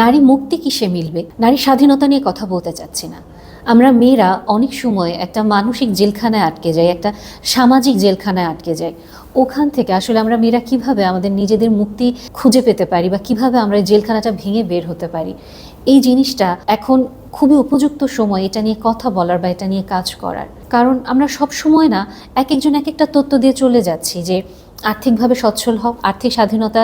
নারী মুক্তি কিসে মিলবে? নারী স্বাধীনতা নিয়ে কথা বলতে চাচ্ছি না। আমরা মেয়েরা অনেক সময় একটা মানসিক জেলখানায় আটকে যাই, একটা সামাজিক জেলখানায় আটকে যাই। ওখান থেকে আসলে আমরা মেয়েরা কীভাবে আমাদের নিজেদের মুক্তি খুঁজে পেতে পারি বা কীভাবে আমরা জেলখানাটা ভেঙে বের হতে পারি? এই জিনিসটা এখন খুবই উপযুক্ত সময় এটা নিয়ে কথা বলার বা এটা নিয়ে কাজ করার। কারণ আমরা সব সময় না, এক একজন এক একটা তথ্য দিয়ে চলে যাচ্ছি যে আর্থিকভাবে সচ্ছল হও, আর্থিক স্বাধীনতা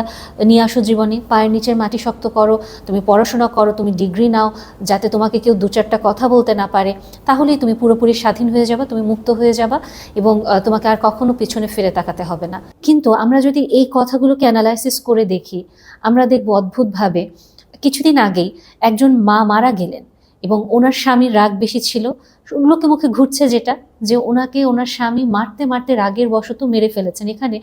নিয়ে আসো জীবনে, পায়ের নিচের মাটি শক্ত করো, তুমি পড়াশোনা করো, তুমি ডিগ্রি নাও, যাতে তোমাকে কেউ দু চারটা কথা বলতে না পারে। তাহলেই তুমি পুরোপুরি স্বাধীন হয়ে যাবে, তুমি মুক্ত হয়ে যাবা এবং তোমাকে আর কখনো পিছনে ফিরে তাকাতে হবে না। কিন্তু আমরা যদি এই কথাগুলোকে অ্যানালাইসিস করে দেখি, আমরা দেখব অদ্ভুতভাবে, কিছুদিন আগেই একজন মা মারা গেলেন। এবং ওনার স্বামীর রাগ বেশি ছিল। লোকে মুখে ঘুরছে যেটা, যে ওনাকে ওনার স্বামী মারতে মারতে রাগের বশত মেরে ফেলেছেন। এখানে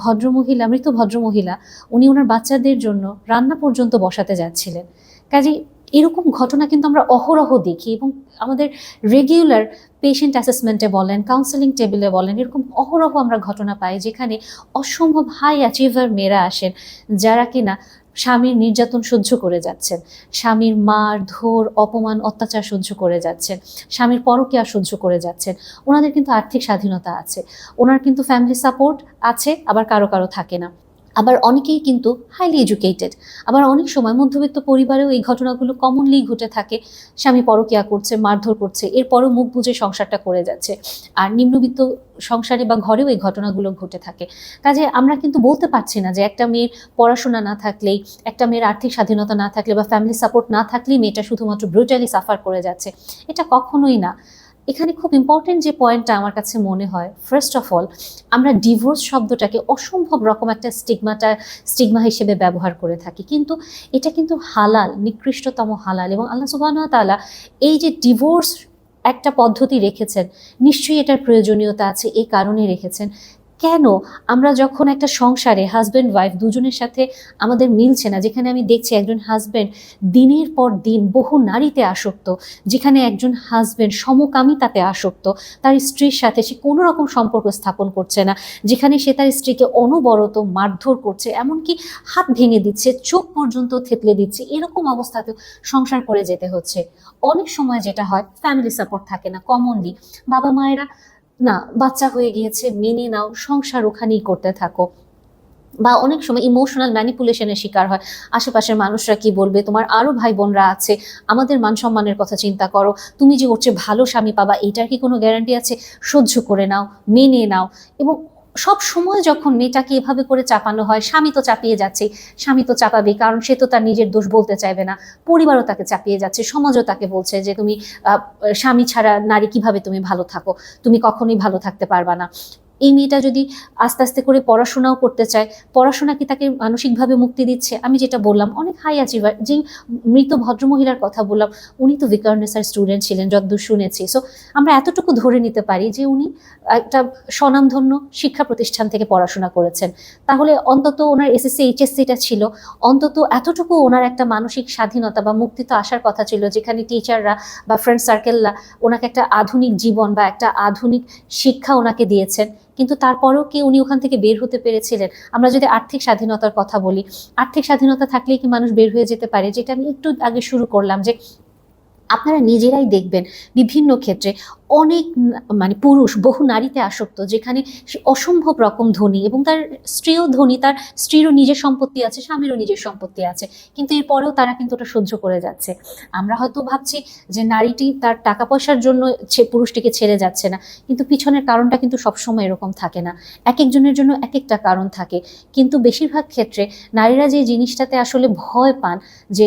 ভদ্রমহিলা, মৃত ভদ্রমহিলা, উনি ওনার বাচ্চাদের জন্য রান্না পর্যন্ত বসাতে যাচ্ছিলেন। কাজেই এরকম ঘটনা কিন্তু আমরা অহরহ দেখি এবং আমাদের রেগুলার পেশেন্ট অ্যাসেসমেন্টে বলেন কাউন্সেলিং টেবিলে বলেন, এরকম অহরহ আমরা ঘটনা পাই যেখানে অসম্ভব হাই অ্যাচিভার মেয়েরা আসেন, যারা কিনা স্বামীর নির্যাতন সহ্য করে যাচ্ছেন স্বামীর মার, ধোর, অপমান, অত্যাচার সহ্য করে যাচ্ছেন স্বামীর পরকীয়া সহ্য করে যাচ্ছেন ওনাদের কিন্তু আর্থিক স্বাধীনতা আছে। ওনার কিন্তু ফ্যামিলি সাপোর্ট আছে, আবার কারও কারও থাকে না। আবার অনেকেই কিন্তু হাইলি এডুকেটেড আবার অনেক সময় মধ্যবিত্ত পরিবারেও এই ঘটনাগুলো কমনলি ঘটে থাকে। স্বামী পরকীয়া করছে, মারধর করছে, এরপরও মুখ বুঝে সংসারটা করে যাচ্ছে। আর নিম্নবিত্ত সংসারে বা ঘরেও এই ঘটনাগুলো ঘটে থাকে। কাজে আমরা কিন্তু বলতে পারছি না যে একটা মেয়ের পড়াশোনা না থাকলেই, একটা মেয়ের আর্থিক স্বাধীনতা না থাকলে বা ফ্যামিলি সাপোর্ট না থাকলেই মেয়েটা শুধুমাত্র ব্রুটালি সাফার করে যাচ্ছে। এটা কখনোই না। এখানে খুব ইম্পর্টেন্ট যে পয়েন্টটা আমার কাছে মনে হয় ফার্স্ট অফ অল আমরা ডিভোর্স শব্দটাকে অসম্ভব রকম একটা স্টিগমাটা স্টিগমা হিসেবে ব্যবহার করে থাকি। কিন্তু এটা কিন্তু হালাল, নিকৃষ্টতম হালাল এবং আল্লাহ সুবাহ তালা এই যে ডিভোর্স একটা পদ্ধতি রেখেছেন, নিশ্চয়ই এটার প্রয়োজনীয়তা আছে, এই কারণে রেখেছেন। কেন আমরা যখন একটা সংসারে হাজব্যান্ড ওয়াইফ দুজনের সাথে আমাদের মিলছে না, যেখানে আমি দেখছি একজন হাজব্যান্ড দিনের পর দিন বহু নারীতে আসক্ত, যেখানে একজন হাজব্যান্ড সমকামিতাতে আসক্ত, তার স্ত্রীর সাথে সে কোনো রকম সম্পর্ক স্থাপন করছে না, যেখানে সে তার স্ত্রীকে অনবরত মারধর করছে, এমনকি হাত ভেঙে দিচ্ছে, চোখ পর্যন্ত থেতলে দিচ্ছে, এরকম অবস্থাতেও সংসার করে যেতে হচ্ছে। অনেক সময় যেটা হয় ফ্যামিলি সাপোর্ট থাকে না কমনলি বাবা মায়েরা না, বাচ্চা হয়ে গিয়েছে, মেনে নাও, সংসার ওখানেই করতে থাকো। বা অনেক সময় ইমোশনাল ম্যানিপুলেশনের শিকার হয়। আশেপাশের মানুষরা কি বলবে? তোমার আরও ভাই বোনরা আছে, আমাদের মান সম্মানের কথা চিন্তা করো। তুমি যে ওর চেয়ে ভালো স্বামী পাবা, এটার কি কোনো গ্যারান্টি আছে? সহ্য করে নাও, মেনে নাও। এবং সব সময় যখন মেয়েটাকে এভাবে করে চাপানো হয়, স্বামী তো চাপিয়ে যাচ্ছে। স্বামী তো চাপাবে, কারণ সে তো তার নিজের দোষ বলতে চাইবে না। পরিবারও তাকে চাপিয়ে যাচ্ছে, সমাজও তাকে বলছে যে তুমি স্বামী ছাড়া নারী কীভাবে তুমি ভালো থাকো? তুমি কখনোই ভালো থাকতে পারবা না। এই মেয়েটা যদি আস্তে আস্তে করে পড়াশোনাও করতে চায়, পড়াশোনা কি তাকে মানসিকভাবে মুক্তি দিচ্ছে? আমি যেটা বললাম, অনেক হাই অ্যাচিভার যে মৃত ভদ্রমহিলার কথা বললাম, উনি তো ভিকার্নেসার স্টুডেন্ট ছিলেন যতদূর শুনেছি। সো আমরা এতটুকু ধরে নিতে পারি যে উনি একটা স্বনামধন্য শিক্ষা প্রতিষ্ঠান থেকে পড়াশোনা করেছেন। তাহলে অন্তত ওনার এসএসসি এইচএসসিটা ছিল, অন্তত এতটুকু ওনার একটা মানসিক স্বাধীনতা বা মুক্তি তো আসার কথা ছিল, যেখানে টিচাররা বা ফ্রেন্ড সার্কেলরা ওনাকে একটা আধুনিক জীবন বা একটা আধুনিক শিক্ষা ওনাকে দিয়েছেন। কিন্তু তারপরেও কি উনি ওখান থেকে বের হতে পেরেছিলেন? আমরা যদি আর্থিক স্বাধীনতার কথা বলি, আর্থিক স্বাধীনতা থাকলেই কি মানুষ বের হয়ে যেতে পারে? যেটা আমি একটু আগে শুরু করলাম যে আপনারা নিজেরাই দেখবেন বিভিন্ন ক্ষেত্রে অনেক মানে পুরুষ, বহু নারীতে আসক্ত, যেখানে অসম্ভব রকম ধনী এবং তার স্ত্রীও ধনী, তার স্ত্রীরও নিজের সম্পত্তি আছে, স্বামীরও নিজের সম্পত্তি আছে, কিন্তু এরপরেও তারা কিন্তু ওটা সহ্য করে যাচ্ছে। আমরা হয়তো ভাবছি যে নারীটি তার টাকা পয়সার জন্য পুরুষটিকে ছেড়ে যাচ্ছে না, কিন্তু পিছনের কারণটা কিন্তু সবসময় এরকম থাকে না। এক একজনের জন্য এক একটা কারণ থাকে, কিন্তু বেশিরভাগ ক্ষেত্রে নারীরা যে জিনিসটাতে আসলে ভয় পান যে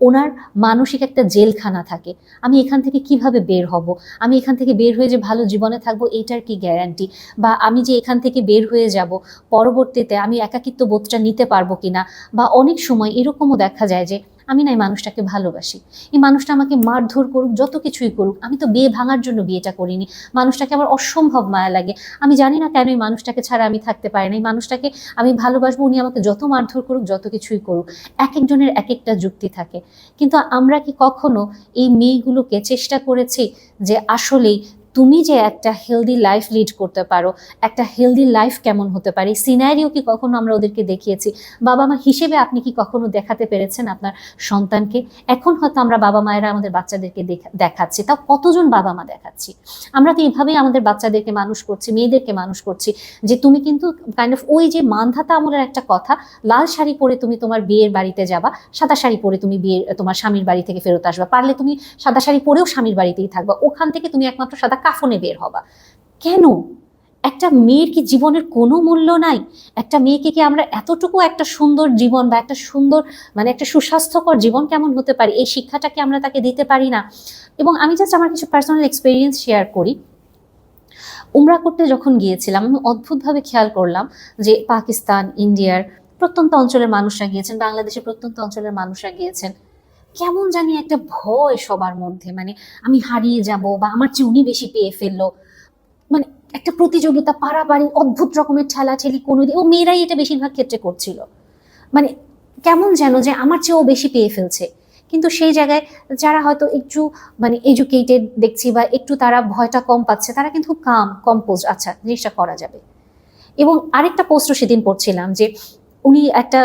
ওনার মানসিক একটা জেলখানা থাকে। আমি এখান থেকে কীভাবে বের হব? আমি এখান থেকে বের হয়ে যে ভালো জীবনে থাকব এটার কি গ্যারান্টি বা আমি যে এখান থেকে বের হয়ে যাব, পরবর্তীতে আমি একাকিত্ব বোধটা নিতে পারব কিনা? বা অনেক সময় এরকমও দেখা যায় যে আমি না এই মানুষটাকে ভালোবাসি। এই মানুষটা আমাকে মারধর করুক, যত কিছুই করুক, আমি তো বিয়ে ভাঙার জন্য বিয়েটা করিনি। মানুষটাকে আমার অসম্ভব মায়া লাগে। আমি জানি না কেন এই মানুষটাকে ছাড়া আমি থাকতে পারি না। এই মানুষটাকে আমি ভালোবাসবো, উনি আমাকে যত মারধর করুক, যত কিছুই করুক এক একজনের এক একটা যুক্তি থাকে। কিন্তু আমরা কি কখনো এই মেয়েগুলোকে চেষ্টা করেছি যে আসলেই তুমি যে একটা হেলদি লাইফ লিড করতে পারো, একটা হেলদি লাইফ কেমন হতে পারে সিনারিও কি কখনো আমরা ওদেরকে দেখিয়েছি? বাবা মা হিসেবে আপনি কি কখনো দেখাতে পেরেছেন আপনার সন্তানকে? এখন হয়তো আমরা বাবা মায়েরা আমাদের বাচ্চাদেরকে দেখা- দেখাচ্ছি, তাও কতজন বাবা মা দেখাচ্ছি? আমরা তো এইভাবেই আমাদের বাচ্চাদেরকে মানুষ করছি, মেয়েদেরকে মানুষ করছি, যে তুমি কিন্তু কাইন্ড অফ ওই যে মানধাতা আমলের একটা কথা, লাল শাড়ি পরে তুমি তোমার বিয়ের বাড়িতে যাবা, সাদা শাড়ি পরে তুমি বিয়ের, তোমার স্বামীর বাড়ি থেকে ফেরত আসবা, পারলে তুমি সাদা শাড়ি পরেও স্বামীর বাড়িতেই থাকবা, ওখান থেকে তুমি একমাত্র সাদা কাফনে বের হবা। কেন? একটা মেয়ের কি জীবনের কোনো মূল্য নাই? একটা মেয়েকে কি আমরা এতটুকু একটা সুন্দর জীবন বা একটা সুন্দর মানে একটা সুস্বাস্থ্যকর জীবন কেমন হতে পারে? এই শিক্ষাটাকে আমরা তাকে দিতে পারি না? এবং আমি জাস্ট আমার কিছু পার্সোনাল এক্সপিরিয়েন্স শেয়ার করি। উমরা করতে যখন গিয়েছিলাম, আমি অদ্ভুতভাবে খেয়াল করলাম যে পাকিস্তান, ইন্ডিয়ার প্রত্যন্ত অঞ্চলের মানুষরা গিয়েছেন, বাংলাদেশের প্রত্যন্ত অঞ্চলের মানুষরা গিয়েছেন। কেমন জানি একটা ভয় সবার মধ্যে মানে আমি হারিয়ে যাব বা আমার চেয়ে উনি বেশি পেয়ে ফেলল। মানে একটা প্রতিযোগিতা পাড়াপাড়ি অদ্ভুত রকমের ঠেলাঠেলি কোনো ও মেয়েরাই এটা বেশিরভাগ ক্ষেত্রে করছিল। মানে কেমন যেন যে আমার চেয়েও বেশি পেয়ে ফেলছে। কিন্তু সেই জায়গায় যারা হয়তো একটু মানে এডুকেটেড দেখছি বা একটু তারা ভয়টা কম পাচ্ছে, তারা কিন্তু কাম কম্পোজ আচ্ছা জিনিসটা করা যাবে। এবং আরেকটা পোস্টও সেদিন পড়ছিলাম যে উনি একটা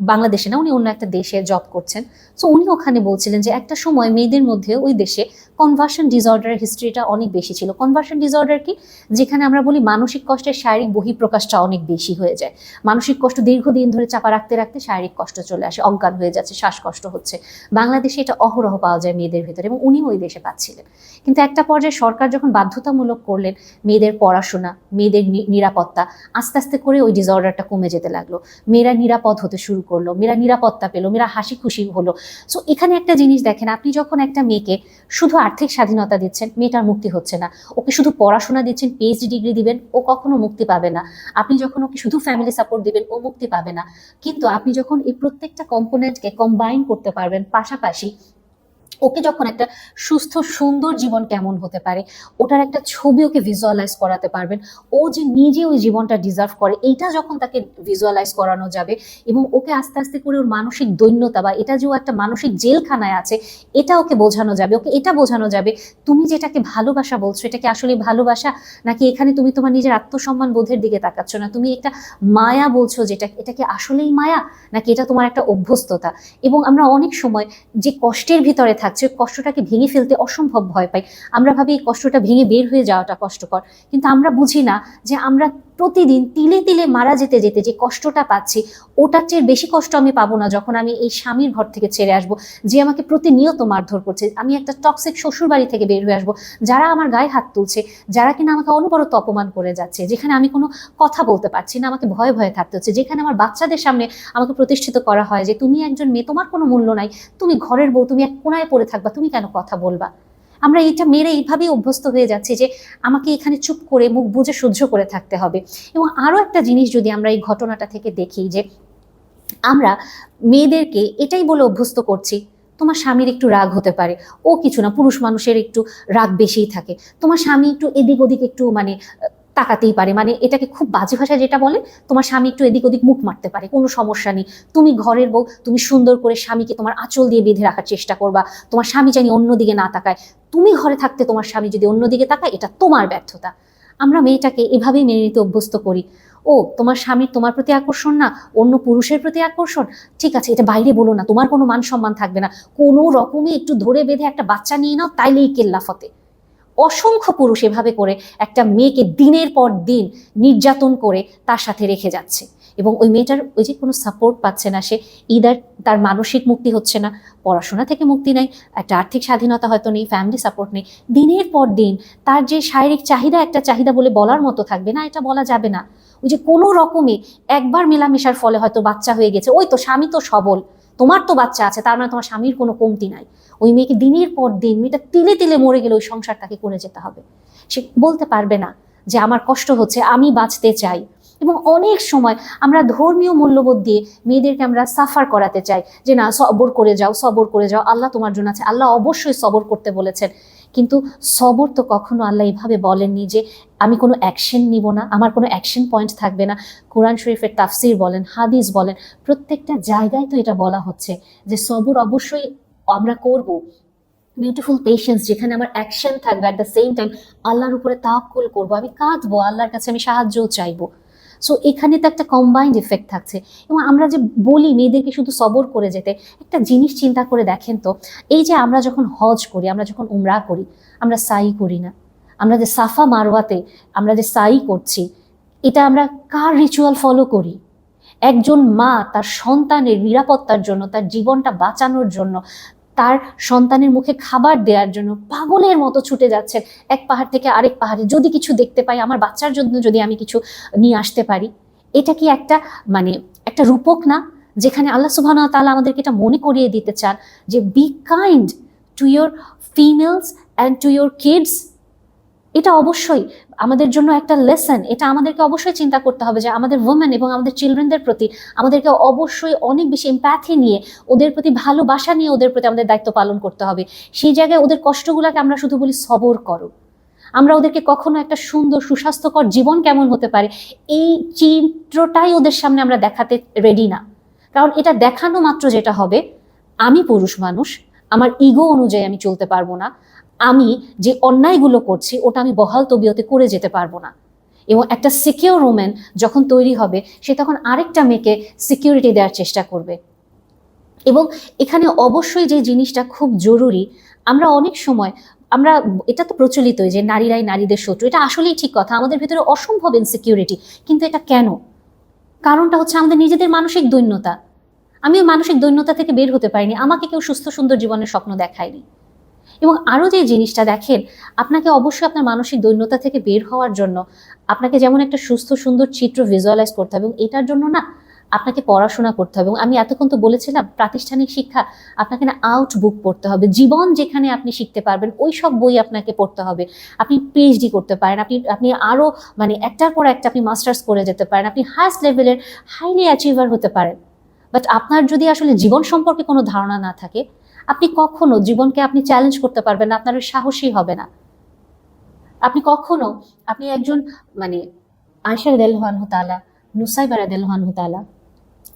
বাংলাদেশে না, উনি অন্য একটা দেশে জব করছেন। সো উনি ওখানে বলছিলেন যে একটা সময় মেয়েদের মধ্যে ওই দেশে কনভার্সন ডিসঅর্ডারের হিস্ট্রিটা অনেক বেশি ছিল। কনভার্সন ডিসঅর্ডার কি? যেখানে আমরা বলি মানসিক কষ্টের শারীরিক বহিঃপ্রকাশটা অনেক বেশি হয়ে যায়। মানসিক কষ্ট দীর্ঘদিন ধরে চাপা রাখতে রাখতে শারীরিক কষ্ট চলে আসে, অজ্ঞান হয়ে যাচ্ছে, শ্বাসকষ্ট হচ্ছে। বাংলাদেশে এটা অহরহ পাওয়া যায় মেয়েদের ভেতরে এবং উনিও ওই দেশে পাচ্ছিলেন। কিন্তু একটা পর্যায়ে সরকার যখন বাধ্যতামূলক করলেন মেয়েদের পড়াশোনা, মেয়েদের নিরাপত্তা, আস্তে আস্তে করে ওই ডিসঅর্ডারটা কমে যেতে লাগল। মেয়েরা নিরাপদ হতে শুরু করল, মেয়েরা নিরাপত্তা পেল, মেয়েরা হাসি খুশি হলো। সো এখানে একটা জিনিস দেখেন, আপনি যখন একটা মেয়েকে শুধু আর্থিক স্বাধীনতা দিচ্ছেন, মেয়েটার মুক্তি হচ্ছে না। ওকে শুধু পড়াশোনা দিচ্ছেন পিএইচডি ডিগ্রি দিবেন, ও কখনো মুক্তি পাবে না। আপনি যখন ওকে শুধু ফ্যামিলি সাপোর্ট দিবেন, ও মুক্তি পাবে না। কিন্তু আপনি যখন এই প্রত্যেকটা কম্পোনেন্টকে কম্বাইন করতে পারবেন, পাশাপাশি ওকে যখন একটা সুস্থ, সুন্দর জীবন কেমন হতে পারে, ওটার একটা ছবি ওকে ভিজুয়ালাইজ করাতে পারবেন। ও যে নিজে ওই জীবনটা ডিজার্ভ করে, এইটা যখন তাকে ভিজুয়ালাইজ করানো যাবে এবং ওকে আস্তে আস্তে করে ওর মানসিক দৈন্যতা বা এটা যে ও একটা মানসিক জেলখানায় আছে, এটা ওকে বোঝানো যাবে, ওকে এটা বোঝানো যাবে, তুমি যেটাকে ভালোবাসা বলছো এটা কি আসলে ভালোবাসা নাকি এখানে তুমি তোমার নিজের আত্মসম্মান বোধের দিকে তাকাচ্ছ না? তুমি একটা মায়া বলছো যেটা, এটা কি আসলেই মায়া? নাকি এটা তোমার একটা অভ্যস্ততা? এবং আমরা অনেক সময় যে কষ্টের ভিতরে থাকছে, কষ্টটাকে ভেঙে ফেলতে অসম্ভব ভয় পাই। আমরা ভাবি এই কষ্টটা ভেঙে বের হয়ে যাওয়াটা কষ্টকর। কিন্তু আমরা বুঝি না যে আমরা প্রতিদিন তিলে তিলে মারা যেতে যেতে যে কষ্টটা পাচ্ছি, ওটার চেয়ে বেশি কষ্ট আমি পাবো না যখন আমি এই স্বামীর ঘর থেকে ছেড়ে আসব, যে আমাকে প্রতিনিয়ত মারধর করছে। আমি একটা টক্সিক শ্বশুর বাড়ি থেকে বের হয়ে আসব, যারা আমার গায়ে হাত তুলছে, যারা কিনা আমাকে অনবরত অপমান করে যাচ্ছে, যেখানে আমি কোনো কথা বলতে পারছি না, আমাকে ভয়ে ভয়ে থাকতে হচ্ছে, যেখানে আমার বাচ্চাদের সামনে আমাকে প্রতিষ্ঠিত করা হয় যে, তুমি একজন মেয়ে, তোমার কোনো মূল্য নাই, তুমি ঘরের বউ, তুমি এক কোনায় পড়ে থাকবা, তুমি কেন কথা বলবা? আমরা এটা মেরে এইভাবেই অভ্যস্ত হয়ে যাচ্ছি যে আমাকে এখানে চুপ করে মুখ বুঝে সহ্য করে থাকতে হবে। এবং আরও একটা জিনিস যদি আমরা এই ঘটনাটা থেকে দেখি যে আমরা মেয়েদেরকে এটাই বলে অভ্যস্ত করছি, তোমার স্বামীর একটু রাগ হতে পারে, ও কিছু না, পুরুষ মানুষের একটু রাগ বেশিই থাকে। তোমার স্বামী একটু এদিক ওদিক একটু মানে তাকাতেই পারে। মানে এটাকে খুব বাজে ভাষায় যেটা বলে, তোমার স্বামী একটু এদিক ওদিক মুখ মারতে পারে, কোনো সমস্যা নেই। তুমি ঘরের বউ, তুমি সুন্দর করে স্বামীকে তোমার আঁচল দিয়ে বেঁধে রাখার চেষ্টা করবা, তোমার স্বামী জানি অন্যদিকে না তাকায়। তুমি ঘরে থাকতে তোমার স্বামী যদি অন্যদিকে তাকায়, এটা তোমার ব্যর্থতা। আমরা মেয়েটাকে এভাবেই মেনে নিতে অভ্যস্ত করি। ও, তোমার স্বামীর তোমার প্রতি আকর্ষণ না, অন্য পুরুষের প্রতি আকর্ষণ? ঠিক আছে, এটা বাইরে বলো না, তোমার কোনো মান সম্মান থাকবে না। কোনো রকমে একটু ধরে বেঁধে একটা বাচ্চা নিয়ে নাও, তাইলেই কেল্লাফতে। অসংখ্য পুরুষ এভাবে করে একটা মেয়েকে দিনের পর দিন নির্যাতন করে তার সাথে রেখে যাচ্ছে। এবং ওই মেয়েটার ওই যে কোনো সাপোর্ট পাচ্ছে না সে ইদার তার মানসিক মুক্তি হচ্ছে না, পড়াশোনা থেকে মুক্তি নেই একটা আর্থিক স্বাধীনতা হয়তো নেই ফ্যামিলি সাপোর্ট নেই, দিনের পর দিন তার যে শারীরিক চাহিদা একটা চাহিদা বলে বলার মতো থাকবে না, এটা বলা যাবে না। ওই যে কোনো রকমে একবার মেলামেশার ফলে হয়তো বাচ্চা হয়ে গেছে, ওই তো স্বামী তো সবল। তোমার তো বাচ্চা আছে, তার মানে তোমার স্বামীর কোনো কমতি নাই। ওই মেয়েকে দিনের পর দিন, মেয়েটা তিলে তিলে মরে গেলে ওই সংসারটাকে করে যেতে হবে। সে বলতে পারবে না যে আমার কষ্ট হচ্ছে, আমি বাঁচতে চাই। এবং অনেক সময় আমরা ধর্মীয় মূল্যবোধ দিয়ে মেয়েদেরকে আমরা সাফার করাতে চাই যে, না, সবর করে যাও, সবর করে যাও, আল্লাহ তোমার জন্য আছে, আল্লাহ অবশ্যই সবর করতে বলেছেন। কিন্তু সবর তো কখনো আল্লাহ এভাবে বলেননি যে আমি কোনো অ্যাকশন নিব না, আমার কোনো অ্যাকশন পয়েন্ট থাকবে না। কোরআন শরীফের তাফসির বলেন, হাদিস বলেন, প্রত্যেকটা জায়গায় তো এটা বলা হচ্ছে যে সবর অবশ্যই আমরা করব। বিউটিফুল পেশেন্স যেখানে আমার অ্যাকশন থাকবে অ্যাট দ্য সেম টাইম আল্লাহর উপরে তাওয়াক্কুল করব। আমি কাঁদবো, আল্লাহর কাছে আমি সাহায্যও চাইব। সো এখানে তো একটা কম্বাইন্ড এফেক্ট থাকছে। এবং আমরা যে বলি মেয়েদেরকে শুধু সবর করে যেতে, একটা জিনিস চিন্তা করে দেখেন তো, এই যে আমরা যখন হজ করি, আমরা যখন উমরা করি, আমরা সাই করি না। আমরা যে সাফা মারওয়াতে আমরা যে সাই করছি, এটা আমরা কার রিচুয়াল ফলো করি? একজন মা তার সন্তানের নিরাপত্তার জন্য, তার জীবনটা বাঁচানোর জন্য তার সন্তানের মুখে খাবার দেওয়ার জন্য পাগলের মতো ছুটে যাচ্ছেন এক পাহাড় থেকে আরেক পাহাড়ে যদি কিছু দেখতে পাই, আমার বাচ্চার জন্য যদি আমি কিছু নিয়ে আসতে পারি, এটা কি একটা মানে একটা রূপক না? যেখানে আল্লাহ সুবাহ তাআলা আমাদেরকে এটা মনে করিয়ে দিতে চান যে be kind to your females and to your kids এটা অবশ্যই আমাদের জন্য একটা লেসন এটা আমাদেরকে অবশ্যই চিন্তা করতে হবে যে আমাদের ওমেন এবং আমাদের চিলড্রেনদের প্রতি আমাদেরকে অবশ্যই অনেক বেশি এম্প্যাথি নিয়ে, ওদের প্রতি ভালোবাসা নিয়ে ওদের প্রতি আমাদের দায়িত্ব পালন করতে হবে। সেই জায়গায় ওদের কষ্টগুলোকে আমরা শুধু বলি সবর করো। আমরা ওদেরকে কখনো একটা সুন্দর, সুস্বাস্থ্যকর জীবন কেমন হতে পারে, এই চিত্রটাই ওদের সামনে আমরা দেখাতে রেডি না। কারণ এটা দেখানো মাত্র যেটা হবে, আমি পুরুষ মানুষ, আমার ইগো অনুযায়ী আমি চলতে পারব না আমি যে অন্যায়গুলো করছি, ওটা আমি বহাল তবিয়তে করে যেতে পারব না। এবং একটা সিকিউর ওমেন যখন তৈরি হবে, সে তখন আরেকটা মেয়েকে সিকিউরিটি দেওয়ার চেষ্টা করবে। এবং এখানে অবশ্যই যে জিনিসটা খুব জরুরি, আমরা অনেক সময়, আমরা, এটা তো প্রচলিতই যে নারীরাই নারীদের শত্রু। এটা আসলেই ঠিক কথা, আমাদের ভিতরে অসম্ভব ইনসিকিউরিটি কিন্তু এটা কেন? কারণটা হচ্ছে আমাদের নিজেদের মানসিক দৈন্যতা। আমি মানসিক দৈন্যতা থেকে বের হতে পারিনি, আমাকে কেউ সুস্থ সুন্দর জীবনের স্বপ্ন দেখায়নি। এবং আরও যে জিনিসটা দেখেন, আপনাকে অবশ্যই আপনার মানসিক দৈন্যতা থেকে বের হওয়ার জন্য আপনাকে যেমন একটা সুস্থ, সুন্দর চিত্র ভিজুয়ালাইজ করতে হবে এবং এটার জন্য না আপনাকে পড়াশোনা করতে হবে এবং আমি এতক্ষণ তো বলেছিলাম, প্রাতিষ্ঠানিক শিক্ষা আপনাকে না আউট বুক পড়তে হবে। জীবন যেখানে আপনি শিখতে পারবেন, ওই সব বই আপনাকে পড়তে হবে। আপনি পিএইচডি করতে পারেন, আপনি আপনি আরও মানে একটার পর একটা আপনি মাস্টার্স করে যেতে পারেন, আপনি হায়েস্ট লেভেলের হাইলি অ্যাচিভার হতে পারেন। বাট আপনার যদি আসলে জীবন সম্পর্কে কোনো ধারণা না থাকে আপনি কখনো জীবনকে আপনি চ্যালেঞ্জ করতে পারবেন না, আপনার ওই সাহসী হবে না। আপনি কখনো, আপনি একজন মানে আয়সা দেলহান হতালা নুসাইবার দেলহান হতালা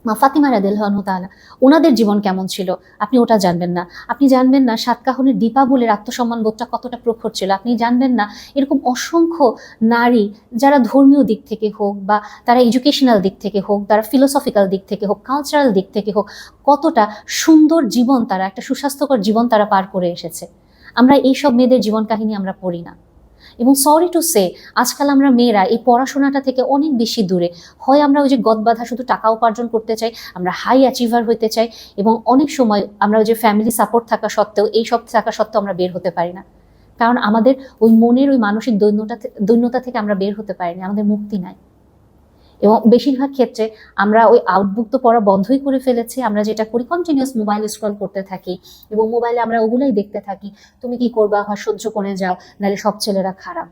মা ফাতিমা রাদেলহান তালা ওনাদের জীবন কেমন ছিল? আপনি ওটা জানবেন না। আপনি জানবেন না সাতকাহনের দীপা বলে আত্মসম্মান বোধটা কতটা প্রখর ছিল। আপনি জানবেন না এরকম অসংখ্য নারী যারা ধর্মীয় দিক থেকে হোক বা তারা এডুকেশনাল দিক থেকে হোক, তারা ফিলোসফিক্যাল দিক থেকে হোক কালচারাল দিক থেকে হোক, কতটা সুন্দর জীবন তারা, একটা সুস্বাস্থ্যকর জীবন তারা পার করে এসেছে। আমরা এইসব মেয়েদের জীবন কাহিনী আমরা পড়ি না। এবং সরি টু সে আজকাল আমরা মেয়েরা এই পড়াশোনাটা থেকে অনেক বেশি দূরে। হয় আমরা ওই যে গদবাধা শুধু টাকা উপার্জন করতে চাই, আমরা হাই অ্যাচিভার হইতে চাই এবং অনেক সময় আমরা ওই যে ফ্যামিলি সাপোর্ট থাকা সত্ত্বেও, এই সব থাকা সত্ত্বেও আমরা বের হতে পারি না। কারণ আমাদের ওই মনের ওই মানসিক দৈন্যতা দৈন্যতা থেকে আমরা বের হতে পারি না আমাদের মুক্তি নাই। এবং বেশিরভাগ ক্ষেত্রে আমরা ওই আউটবুক তো পড়া বন্ধই করে ফেলেছি। আমরা যেটা করি কন্টিনিউয়াস মোবাইল স্ক্রল করতে থাকি এবং মোবাইলে আমরা ওগুলাই দেখতে থাকি। তুমি কি করবা? হয় সহ্য করে যাও, নাহলে সব ছেলেরা খারাপ।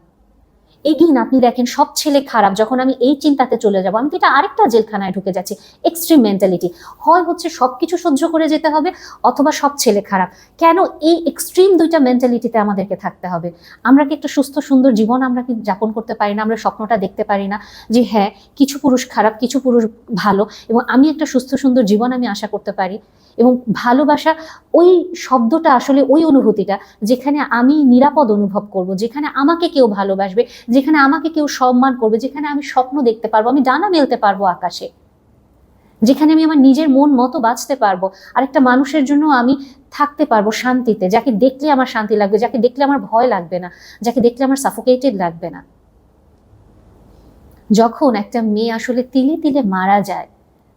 এগিন আপনি দেখেন সব ছেলে খারাপ। যখন আমি এই চিন্তাতে চলে যাব, আমি তো এটা আরেকটা জেলখানায় ঢুকে যাচ্ছি। এক্সট্রিম মেন্টালিটি হয় হচ্ছে সব কিছু সহ্য করে যেতে হবে, অথবা সব ছেলে খারাপ। কেন এই এক্সট্রিম দুইটা মেন্টালিটিতে আমাদেরকে থাকতে হবে? আমরা কি একটা সুস্থ, সুন্দর জীবন আমরা কি যাপন করতে পারি না? আমরা স্বপ্নটা দেখতে পারি না যে হ্যাঁ কিছু পুরুষ খারাপ, কিছু পুরুষ ভালো, এবং আমি একটা সুস্থ, সুন্দর জীবন আমি আশা করতে পারি। এবং ভালোবাসা ওই শব্দটা আসলে ওই অনুভূতিটা, যেখানে আমি নিরাপদ অনুভব করব, যেখানে আমাকে কেউ ভালোবাসবে যেখানে আমাকে কেউ সম্মান করবে, যেখানে আমি স্বপ্ন দেখতে পারব, আমি ডানা মেলতে পারব আকাশে। যেখানে আমি আমার নিজের মন মতো বাঁচতে পারব। আর একটা মানুষের জন্য আমি থাকতে পারব শান্তিতে, যাকে দেখলে আমার শান্তি লাগবে, যাকে দেখলে আমার ভয় লাগবে না, যাকে দেখলে আমার সাফোকেটেড লাগবে না। যখন একটা মেয়ে আসলে তিলে তিলে মারা যায়,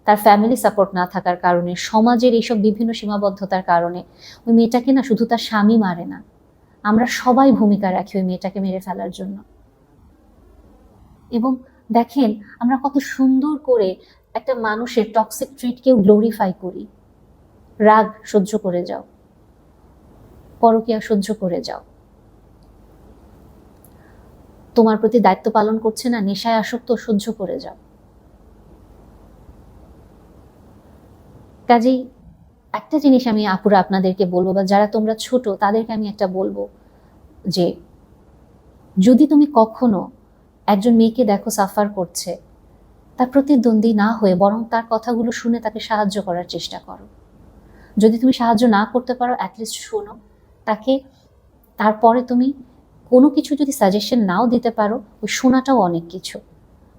তার ফ্যামিলি সাপোর্ট না থাকার কারণে, সমাজের এইসব বিভিন্ন সীমাবদ্ধতার কারণে, ওই মেয়েটাকে না শুধু তার স্বামী মারে না। আমরা সবাই ভূমিকা রাখি ওই মেয়েটাকে মেরে ফেলার জন্য। এবং দেখেন আমরা কত সুন্দর করে একটা মানুষের টক্সিক ট্রিটকেও গ্লোরিফাই করি। রাগ সহ্য করে যাও। পরকিয়া সহ্য করে যাও। তোমার প্রতি দায়িত্ব পালন করছে না, নেশায় আসক্ত, সহ্য করে যাও। কাজেই একটা জিনিস আমি আপুরা আপনাদেরকে বলব বা যারা তোমরা ছোট, তাদেরকে আমি একটা বলব যে যদি তুমি কখনো একজন মেয়েকে দেখো সাফার করছে। তার প্রতিদ্বন্দ্বী না হয়ে বরং তার কথাগুলো শুনে তাকে সাহায্য করার চেষ্টা করো। যদি তুমি সাহায্য না করতে পারো অ্যাটলিস্ট শোনো। তাকে তারপরে তুমি কোনো কিছু যদি সাজেশন নাও দিতে পারো, ওই শোনাটাও অনেক কিছু।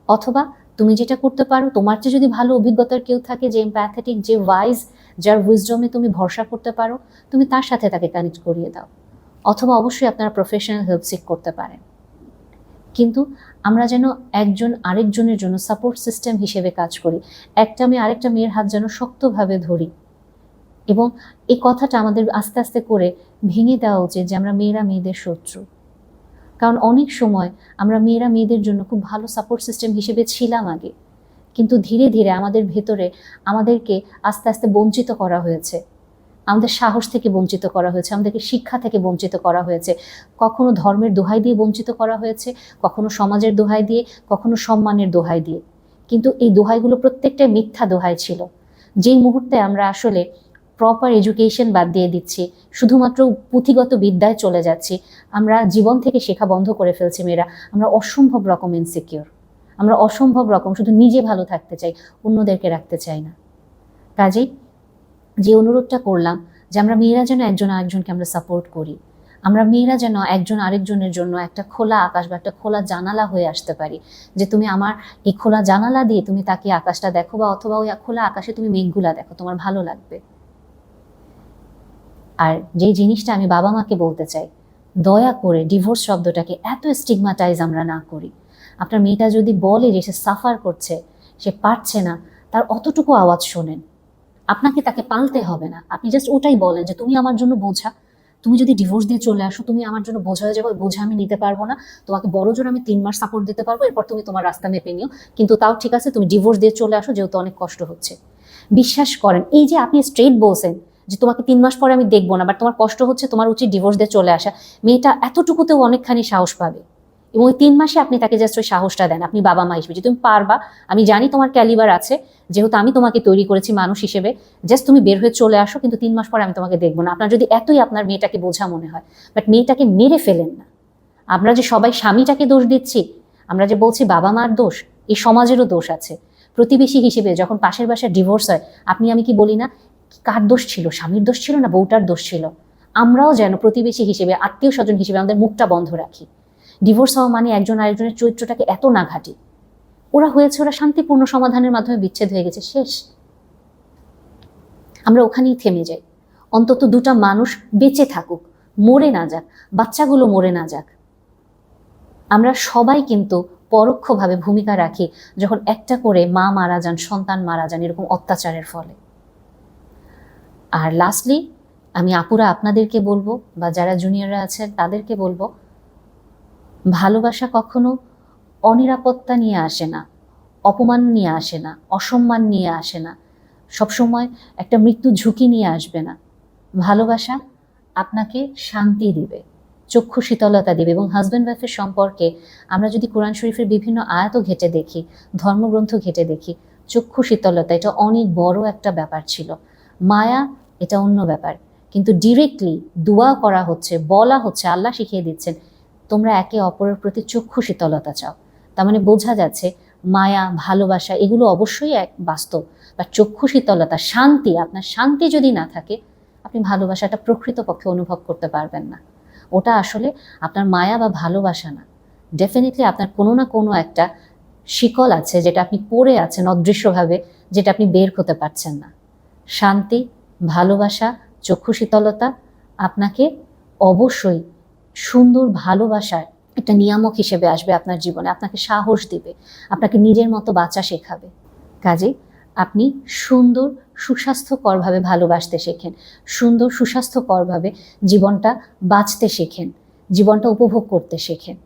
অথবা তুমি যেটা করতে পারো, তোমার চেয়ে যদি ভালো অভিজ্ঞতার কেউ থাকে, যে এম্প্যাথেটিক যে ওয়াইজ যার উইজডমে তুমি ভরসা করতে পারো, তুমি তার সাথে তাকে কানেক্ট করিয়ে দাও। অথবা অবশ্যই আপনারা প্রফেশনাল হেল্প সিক করতে পারেন। কিন্তু আমরা যেন একজন আরেকজনের জন্য সাপোর্ট সিস্টেম হিসেবে কাজ করি। একটা মেয়ে, আরেকটা মেয়ের হাত যেন শক্তভাবে ধরি। এবং এই কথাটা আমাদের আস্তে আস্তে করে ভেঙে দেওয়া উচিত যে আমরা মেয়েরা মেয়েদের শত্রু। কারণ অনেক সময় আমরা মেয়েরা মেয়েদের জন্য খুব ভালো সাপোর্ট সিস্টেম হিসেবে ছিলাম আগে। কিন্তু ধীরে ধীরে আমাদের ভেতরে আমাদেরকে আস্তে আস্তে বঞ্চিত করা হয়েছে। আমাদের সাহস থেকে বঞ্চিত করা হয়েছে, আমাদেরকে শিক্ষা থেকে বঞ্চিত করা হয়েছে। কখনো ধর্মের দোহাই দিয়ে বঞ্চিত করা হয়েছে, কখনো সমাজের দোহাই দিয়ে, কখনো সম্মানের দোহাই দিয়ে। কিন্তু এই দোহাইগুলো প্রত্যেকটাই মিথ্যা দোহাই ছিল। যেই মুহূর্তে আমরা আসলে প্রপার এডুকেশন বাদ দিয়ে দিচ্ছি, শুধুমাত্র পুঁথিগত বিদ্যায় চলে যাচ্ছি, আমরা জীবন থেকে শেখা বন্ধ করে ফেলছি মেয়েরা, আমরা অসম্ভব রকম ইনসিকিওর আমরা অসম্ভব রকম, শুধু নিজে ভালো থাকতে চাই, অন্যদেরকে রাখতে চাই না। কাজেই যে অনুরোধটা করলাম যে আমরা মেয়েরা যেন একজন আরেকজনকে আমরা সাপোর্ট করি। আমরা মেয়েরা যেন একজন আরেকজনের জন্য একটা খোলা আকাশ বা একটা খোলা জানালা হয়ে আসতে পারি। যে তুমি আমার এই খোলা জানালা দিয়ে তুমি তাকে আকাশটা দেখো বা অথবা ওই খোলা আকাশে তুমি মেঘগুলা দেখো, তোমার ভালো লাগবে। আর যেই জিনিসটা আমি বাবা মাকে বলতে চাই, দয়া করে ডিভোর্স শব্দটাকে এত স্টিগমাটাইজ আমরা না করি। আপনার মেয়েটা যদি বলে যে সে সাফার করছে, সে পারছে না, তার অতটুকু আওয়াজ শোনেন। আপনাকে তাকে পালতে হবে না। আপনি জাস্ট ওটাই বলেন যে, তুমি আমার জন্য বোঝা। তুমি যদি ডিভোর্স দিয়ে চলে আসো, তুমি আমার জন্য বোঝা হয়ে যাবে বোঝা আমি নিতে পারব না। তোমাকে বড় জোর আমি তিন মাস সাপোর্ট দিতে পারব, এরপর তুমি তোমার রাস্তা মেপে নিও। কিন্তু তাও ঠিক আছে, তুমি ডিভোর্স দিয়ে চলে আসো, যেহেতু অনেক কষ্ট হচ্ছে। বিশ্বাস করেন, এই যে আপনি স্ট্রেট বলছেন যে, তোমাকে তিন মাস পরে আমি দেখব না বাট তোমার কষ্ট হচ্ছে তোমার উচিত ডিভোর্স দিয়ে চলে আসা। মেয়েটা এতটুকুতেও অনেকখানি সাহস পাবে। এবং ওই তিন মাসে আপনি তাকে জাস্ট ওই সাহসটা দেন। আপনি বাবা, মা হিসেবে। যে তুমি পারবা, আমি জানি তোমার ক্যালিবার আছে, যেহেতু আমি তোমাকে তৈরি করেছি মানুষ হিসেবে জাস্ট তুমি বের হয়ে চলে আসো, কিন্তু তিন মাস পরে আমি তোমাকে দেখব না। আপনার যদি এতই আপনার মেয়েটাকে বোঝা মনে হয় বাট মেয়েটাকে মেরে ফেলেন না। আমরা যে সবাই স্বামীটাকে দোষ দিচ্ছি, আমরা যে বলছি বাবা, মার দোষ, এই সমাজেরও দোষ আছে। প্রতিবেশী হিসেবে যখন পাশের বাসায় ডিভোর্স হয়, আপনি, আমি কি বলি না, কার দোষ ছিল? স্বামীর দোষ ছিল না বউটার দোষ ছিল? আমরাও যেন প্রতিবেশী হিসেবে আত্মীয় স্বজন হিসেবে আমাদের মুখটা বন্ধ রাখি। ডিভোর্স হওয়া মানে একজন আরেকজনের চরিত্রটাকে এত না ঘাটি। ওরা হয়েছে, ওরা শান্তিপূর্ণ সমাধানের মাধ্যমে বিচ্ছেদ হয়ে গেছে, শেষ। আমরা ওখানেই থেমে যাই। অন্তত দুটা মানুষ বেঁচে থাকুক, মরে না যাক, বাচ্চাগুলো মরে না যাক। আমরা সবাই কিন্তু পরোক্ষভাবে ভূমিকা রাখি যখন একটা করে মা মারা যান, সন্তান মারা যান এরকম অত্যাচারের ফলে। আর লাস্টলি আমি আপুরা আপনাদেরকে বলব বা যারা জুনিয়ররা আছেন তাদেরকে বলব ভালোবাসা কখনো অনিরাপত্তা নিয়ে আসে না, অপমান নিয়ে আসে না, অসম্মান নিয়ে আসে না, সবসময় একটা মৃত্যু ঝুঁকি নিয়ে আসবে না। ভালোবাসা আপনাকে শান্তি দিবে, চক্ষু শীতলতা দিবে এবং হাজব্যান্ড ওয়াইফের সম্পর্কে আমরা যদি কোরআন শরীফের বিভিন্ন আয়াত ঘেটে দেখি, ধর্মগ্রন্থ ঘেটে দেখি, চক্ষু শীতলতা এটা অনেক বড় একটা ব্যাপার ছিল। মায়া এটা অন্য ব্যাপার। কিন্তু ডিরেক্টলি দোয়া করা হচ্ছে, বলা হচ্ছে, আল্লাহ শিখিয়ে দিচ্ছেন তোমরা একে অপরের প্রতি চক্ষু শীতলতা চাও। তার মানে বোঝা যাচ্ছে মায়া, ভালোবাসা এগুলো অবশ্যই এক বাস্তব। বা চক্ষু শীতলতা শান্তি, আপনার শান্তি যদি না থাকে, আপনি ভালোবাসাটা প্রকৃতপক্ষে অনুভব করতে পারবেন না। ওটা আসলে আপনার মায়া বা ভালোবাসা না। ডেফিনেটলি আপনার কোনো না কোনো একটা শিকল আছে যেটা আপনি পড়ে আছেন অদৃশ্যভাবে, যেটা আপনি বের হতে পারছেন না। শান্তি, ভালোবাসা চক্ষু শীতলতা আপনাকে অবশ্যই সুন্দর ভালোবাসার একটা নিয়ামক হিসেবে আসবে আপনার জীবনে। আপনাকে সাহস দেবে। আপনাকে নিজের মতো বাঁচা শেখাবে। কাজে আপনি সুন্দর, সুস্বাস্থ্যকরভাবে ভালোবাসতে শেখেন। সুন্দর, সুস্বাস্থ্যকরভাবে জীবনটা বাঁচতে শেখেন। জীবনটা উপভোগ করতে শেখেন।